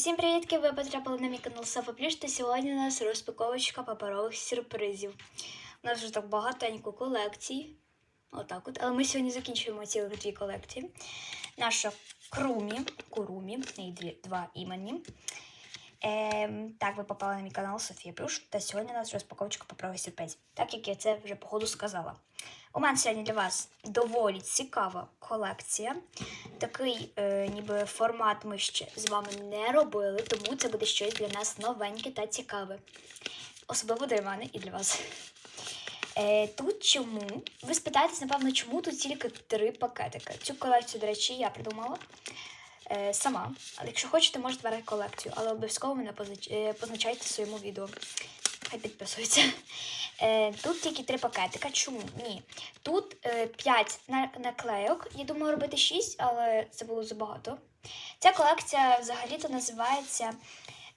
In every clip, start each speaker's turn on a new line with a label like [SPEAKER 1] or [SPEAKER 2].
[SPEAKER 1] Всім привітки! Ви потрапили на мій канал Софа Плюш, та сьогодні у нас розпаковочка паперових сюрпризів. У нас вже так багатенько колекцій. Отак от. Але ми сьогодні закінчуємо цілих дві колекції. Наша Крумі, Курумі, неї два імені. Ем, так, ви попали на мій канал Софія Плюш, та сьогодні у нас розпаковочка паперових сюрпризів. Так як я це вже по ходу сказала. У мене сьогодні для вас доволі цікава колекція. Такий е, ніби формат ми ще з вами не робили, тому це буде щось для нас новеньке та цікаве. Особливо для мене і для вас. Е, тут чому? Ви спитаєтесь, напевно, чому тут тільки три пакетики. Цю колекцію, до речі, я придумала е, сама. Але якщо хочете, можете брати колекцію, але обов'язково мене е, позначайте в своєму відео. Хай підписується. Е, тут тільки три пакетика. Чому? Ні. Тут е, 5 на- наклейок. Я думаю робити 6, але це було забагато. Ця колекція взагалі-то називається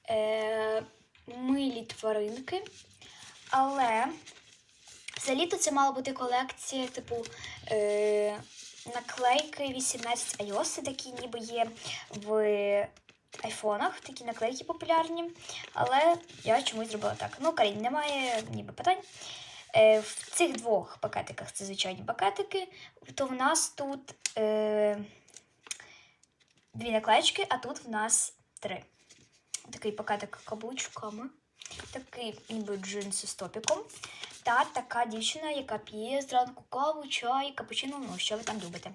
[SPEAKER 1] е, Милі тваринки. Але взагалі-то це мала бути колекція, типу. Е, Наклейки 18 iOS, такі ніби є в айфонах, такі наклейки популярні. Але я чомусь зробила так. Ну, окей, немає ніби питань. Е, в цих двох пакетиках це звичайні пакетики, то в нас тут е, дві наклеєчки, а тут в нас три. Такий пакетик каблучками, такий ніби джинси з топіком. Та така дівчина, яка п'є зранку каву, чай, капучино, ну що ви там любите.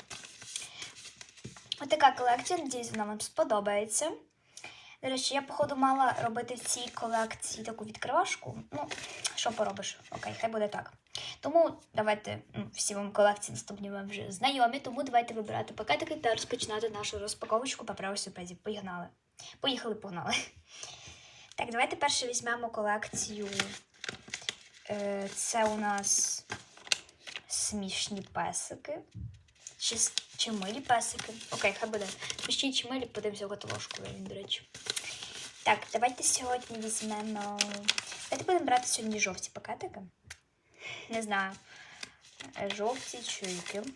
[SPEAKER 1] Отака колекція, надіюсь, вона вам сподобається. До речі, я, походу, мала робити в цій колекції таку відкривашку. Ну, що поробиш? Окей, хай буде так. Тому давайте, ну, всі вам колекції наступні вам вже знайомі, тому давайте вибирати пакетики та розпочинати нашу розпаковочку паперових сюрпризів. Поїхали. Погнали. Так, давайте перше візьмемо колекцію. Е, Це у нас смішні песики. Чи, чи милі песики? Окей, хай буде. Смішні чи милі, подивимося каталожку, він, до речі. Так, давайте сьогодні візьмемо. Давайте будемо брати сьогодні жовті пакетики. Не знаю. е, Жовті які.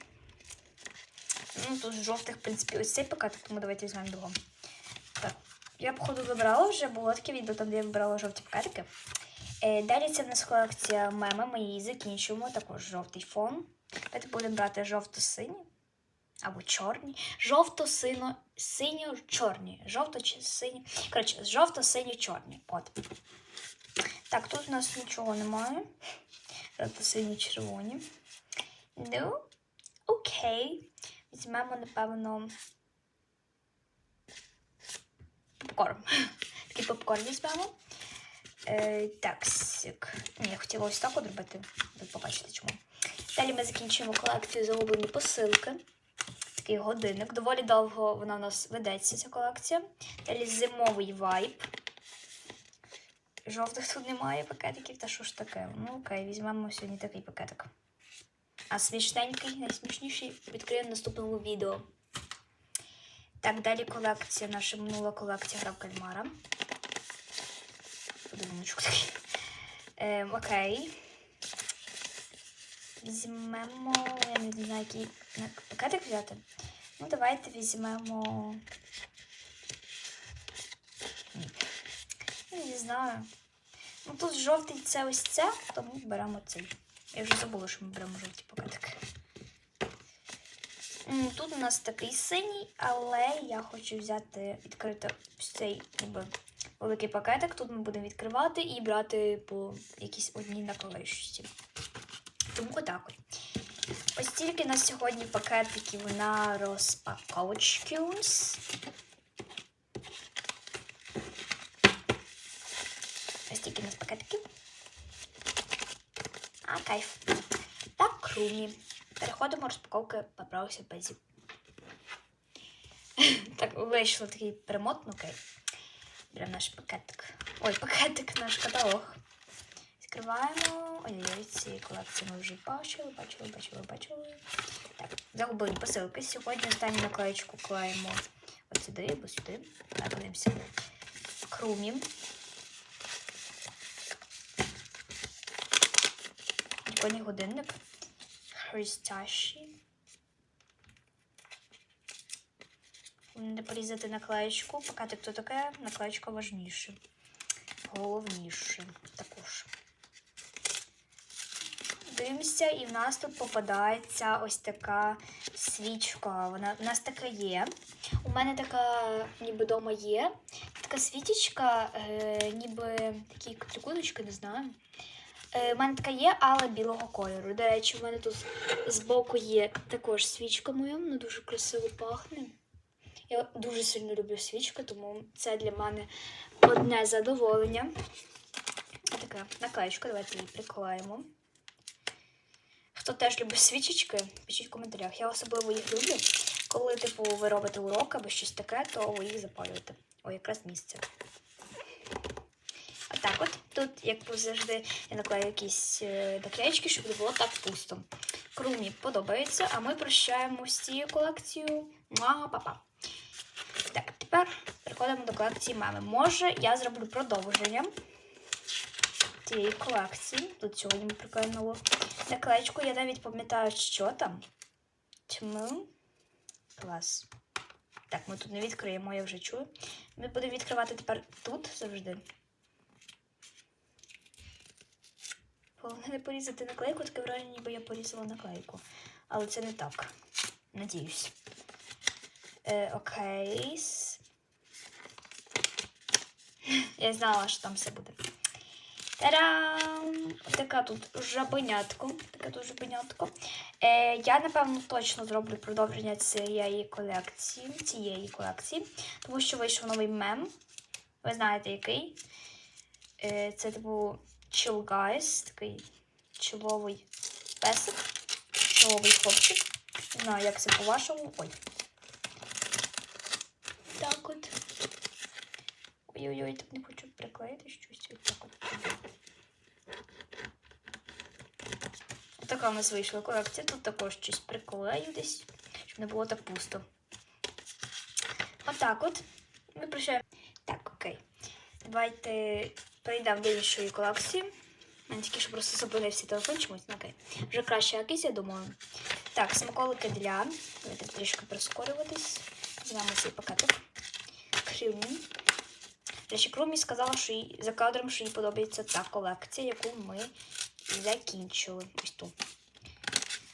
[SPEAKER 1] Ну, тут жовтих, в принципі, ось цей пакетик, тому давайте візьмемо другого. Так. Я, походу, вибирала вже, було таке відео, там, де я вибирала жовті пакетики. Е, Далі це в нас колекція меми. Ми її закінчуємо. Також жовтий фон. Давайте будемо брати жовто-сині або чорні. Жовто-сино, синьо-чорні. Жовто чи сині. Коротше, жовто-сині-чорні. От. Так, тут у нас нічого немає. Жовто-сині червоні. Ну, окей. Візьмемо, напевно. Попкорн. Такий попкорн візьмемо. Е, так, сік. Ні, я хотіла ось так от робити. Ви побачите чому. Далі ми закінчуємо колекцію загублені посилки. Такий годинник. Доволі довго вона у нас ведеться, ця колекція. Далі зимовий вайб. Жовтих тут немає пакетиків, та що ж таке? Ну окей, візьмемо сьогодні такий пакетик. А смішненький, найсмішніший відкриємо в наступному відео. Так, далі колекція, наша минула колекція грав кальмара. Подаруночок такий. Ем, окей. Візьмемо. Я не знаю, який пакетик взяти. Ну, давайте візьмемо. Я не знаю. Ну тут жовтий це ось це, тому беремо цей. Я вже забула, що ми беремо жовті пакетики. Тут у нас такий синій, але я хочу взяти, відкрити цей ніби великий пакетик. Тут ми будемо відкривати і брати по якійсь одній наклеїчці. Тому отак от. Ось тільки на сьогодні пакетиків на розпаковочки. нас. Ось тільки у нас пакетиків. А, кайф. Так, крумі. Переходимо розпаковки паперових сюрпризів. Так, вийшло такий перемот, ну окей. Беремо наш пакетик. Ой, пакетик, наш каталог. Відкриваємо. Ой-ой-ой, ці колекції ми вже бачили, бачили, бачили, бачили. Так, загублені посилки. Сьогодні останню наклеєчку клеїмо от сюди або сюди. Так, подивимося. Крумі. Годинник. Христящий. Не порізати наклеєчку. Пакетик то таке, наклеєчка важніше. Головніше також. Дивимося, і в нас тут попадається ось така свічка. Вона в нас така є. У мене така ніби вдома є. Така свічечка, е, ніби такі трикуточки, не знаю. Е, у мене така є, але білого кольору. До речі, у мене тут збоку є також свічка моя, вона дуже красиво пахне. Я дуже сильно люблю свічки, тому це для мене одне задоволення. Така наклеєчка, давайте її приклеїмо. Хто теж любить свічечки, пишіть в коментарях. Я особливо їх люблю. Коли, типу, ви робите урок або щось таке, то ви їх запалюєте. О, якраз місце. Отак от. Тут, як завжди, я наклею якісь е, наклеєчки, щоб не було так пусто. Крумі подобається, а ми прощаємо з цією колекцією. Мага, папа. Так, тепер переходимо до колекції мами. Може, я зроблю продовження цієї колекції. Тут сьогодні ми приклеїмо наклеєчку. Я навіть пам'ятаю, що там. Тому клас. Так, ми тут не відкриємо, я вже чую. Ми будемо відкривати тепер тут завжди. Головне не порізати наклейку, таке враження, ніби я порізала наклейку. Але це не так. Надіюсь. Е, окей. Я знала, що там все буде. Та-дам! Така тут жабенятко. Таке тут жабенятко. Е, я, напевно, точно зроблю продовження цієї колекції, цієї колекції, тому що вийшов новий мем. Ви знаєте, який? Е, це типу Chill Guys, такий чоловий песик, чоловий хлопчик. Не знаю, як це по-вашому. Ой. Так от. Ой-ой-ой, так не хочу приклеїти щось. Ось так от. Така у нас вийшла колекція. Тут також щось приклею десь, щоб не було так пусто. Отак от. Ми прощаємо. Так, окей. Давайте перейдемо до іншої колекції. У мене тільки що просто зупинився телефон чомусь. Ну, окей. Вже краще якийсь, я думаю. Так, смаколики для. Давайте трішки прискорюватись. Візьмемо цей пакетик. Крюмі. До Крумі сказала, що їй за кадром, що їй подобається та колекція, яку ми закінчили. Ось тут.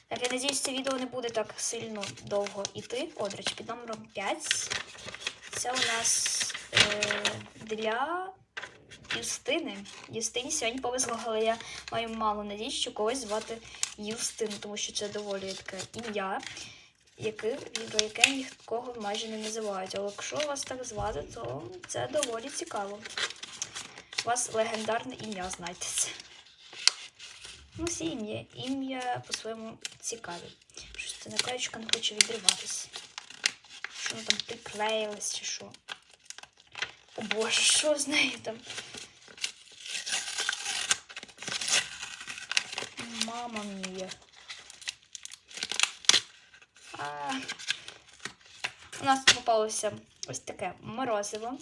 [SPEAKER 1] Так, я надіюсь, це відео не буде так сильно довго йти. О, під номером 5. Це у нас е, для Юстини. Юстині сьогодні повезло, але я маю мало надій, що когось звати Юстин, тому що це доволі таке ім'я, про яке нікого майже не називають. Але якщо вас так звати, то це доволі цікаво. У вас легендарне ім'я, знайте це. Ну, всі ім'я. Ім'я по-своєму цікаві. Щось ця наклеєчка не хоче відриватися. Що воно там приклеїлось чи що. О боже, що з нею там? Мама мія. У нас попалося ось таке морозиво.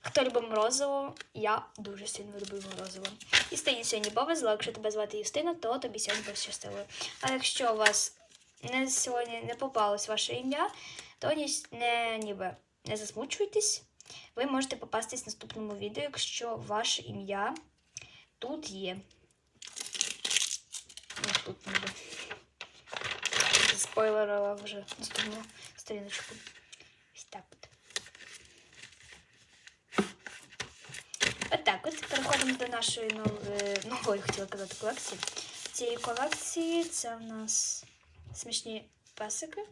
[SPEAKER 1] Хто любить морозиво, я дуже сильно люблю морозиво. Юстині сьогодні повезло, якщо тебе звати Юстина, то тобі сьогодні пощастило. А якщо у вас не сьогодні не попалось ваше ім'я, то ні, не, ніби не засмучуйтесь. Ви можете попастись в наступному відео, якщо ваше ім'я тут є. Ну, тут ніби. Спойлерила вже наступну сторіночку. Ось так от. Отак от. Переходимо до нашої нової, нової хотіла казати, колекції. Цієї колекції це в нас смішні песики.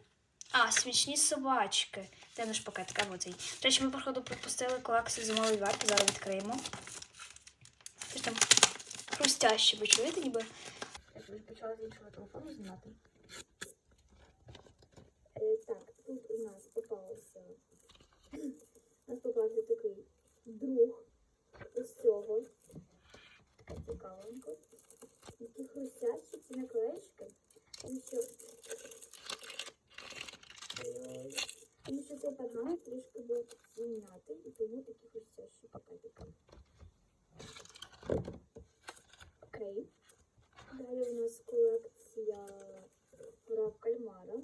[SPEAKER 1] А, смішні собачки. Де наш пакетик? А цей. До речі, ми, походу, пропустили колекцію зимової варки. Зараз відкриємо. Щось там хрустяще, ви чуєте, ніби? Я почала з іншого телефону знімати. Тут у нас попалося. Нас попався такий друг ось цього. Цікавенько. Такі хрустящі, ці наклеїчки. Тому що Е, Тому що цей пергамент трішки був зім'ятий, і тому такі хрустящі пакетики. Окей. Далі у нас колекція про кальмара.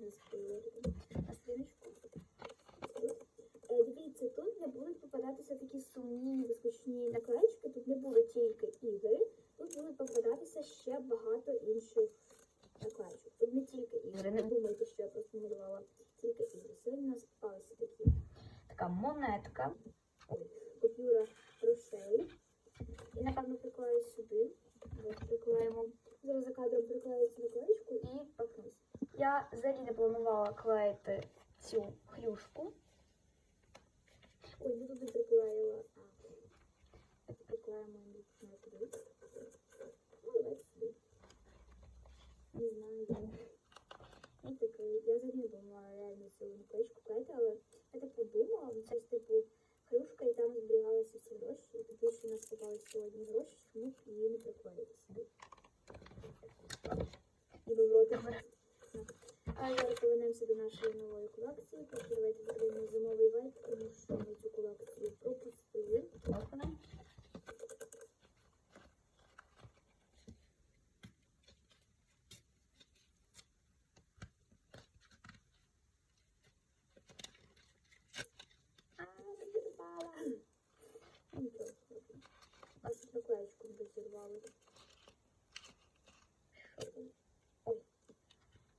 [SPEAKER 1] Не спойлерити.
[SPEAKER 2] Попадатися такі сумні, вискочні наклеїчки. Тут не будуть тільки ігри, тут будуть попадатися ще багато інших наклеїчок. Тут не тільки ігри. Не думайте, що я просто малювала тільки ігри. Сьогодні у нас попалися такі
[SPEAKER 1] Така монетка.
[SPEAKER 2] купюра грошей. І напевно приклею сюди. Приклеїмо. Зараз за кадром приклею цю наклеїчку і пакнусь.
[SPEAKER 1] Я взагалі не планувала клеїти цю хрюшку.
[SPEAKER 2] Ой, я тут не приклеїла. А, приклеїмо її на туди. Ну, давайте сюди. Не знаю, я. І такий. Я взагалі не думала реально цю наклеїчку клеїти, але я так подумала, ну це ж типу хрюшка, і там зберігалися всі гроші. І тоді що у нас попалися сьогодні гроші, чому б її не приклеїти сюди. Ніби в ротик. А зараз повернемося до нашої нової колекції. Так, давайте зробимо зимовий вайп, тому що ми цю колекцію пропустили.
[SPEAKER 1] Ось вона.
[SPEAKER 2] А, таки попала. Ну, Нічого. А ще наклеєчку не розірвали. Що там? Ой.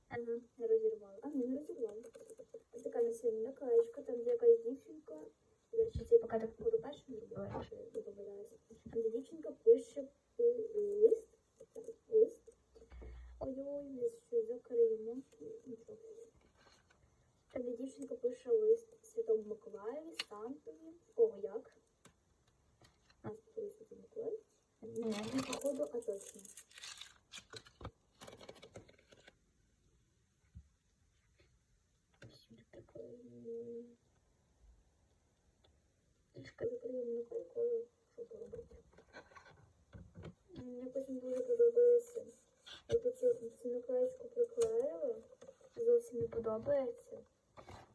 [SPEAKER 2] Ага, не розірвали. А, ні, не розірвали. Ось така на сьогодні наклеєчка, там де якась дівчинка. До речі, це я поки так буду першим зробила, якщо я не помиляюся. Дівчинка пише лист. Лист. Ой-ой, ми що закриємо. Нічого. Де дівчинка пише лист Святому Миколаєві, Сантові. Кого як? Тут Святий Миколай.
[SPEAKER 1] Ні.
[SPEAKER 2] Походу, а точно. Сюди приклеїмо. Трішки закриємо наклейкою, щоб поробити. Мені не дуже подобається. Я цю, наклеєчку приклеїла. Зовсім не подобається.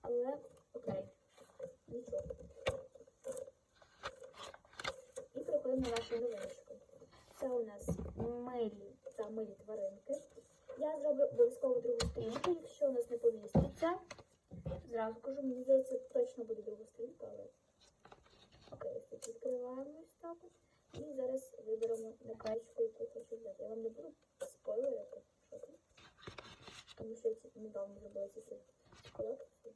[SPEAKER 2] Але окей. Нічого. І приходимо на нашу новиночку. Це у нас милі та милі тваринки. Я зроблю обов'язково другу сторінку, якщо у нас не поміститься. Зразу кажу, мені здається, точно буде друга сторінка, але ось відкриваємо ось так от. І зараз виберемо наклеєчку, яку хочу взяти. Я вам не буду спойлерити. Тому що я недавно зробила ці колекції.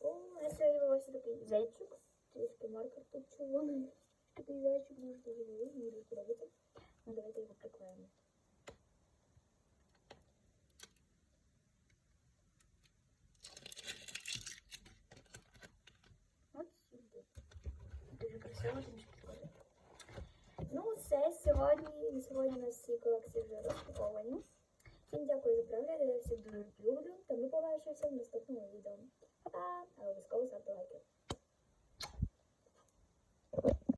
[SPEAKER 2] О, я з'явився такий зайчик. Трішки маркер тут червоний. Такий зайчик дуже дуже мені дуже подобається. Ну, давайте його приклеїмо. Ну, все сьогодні. Сьогодні у нас всі колекції вже розпаковані. Всім дякую за перегляд, я всіх дуже люблю, та ми побачимося в наступному відео. Па-па! А обов'язково ставте лайки.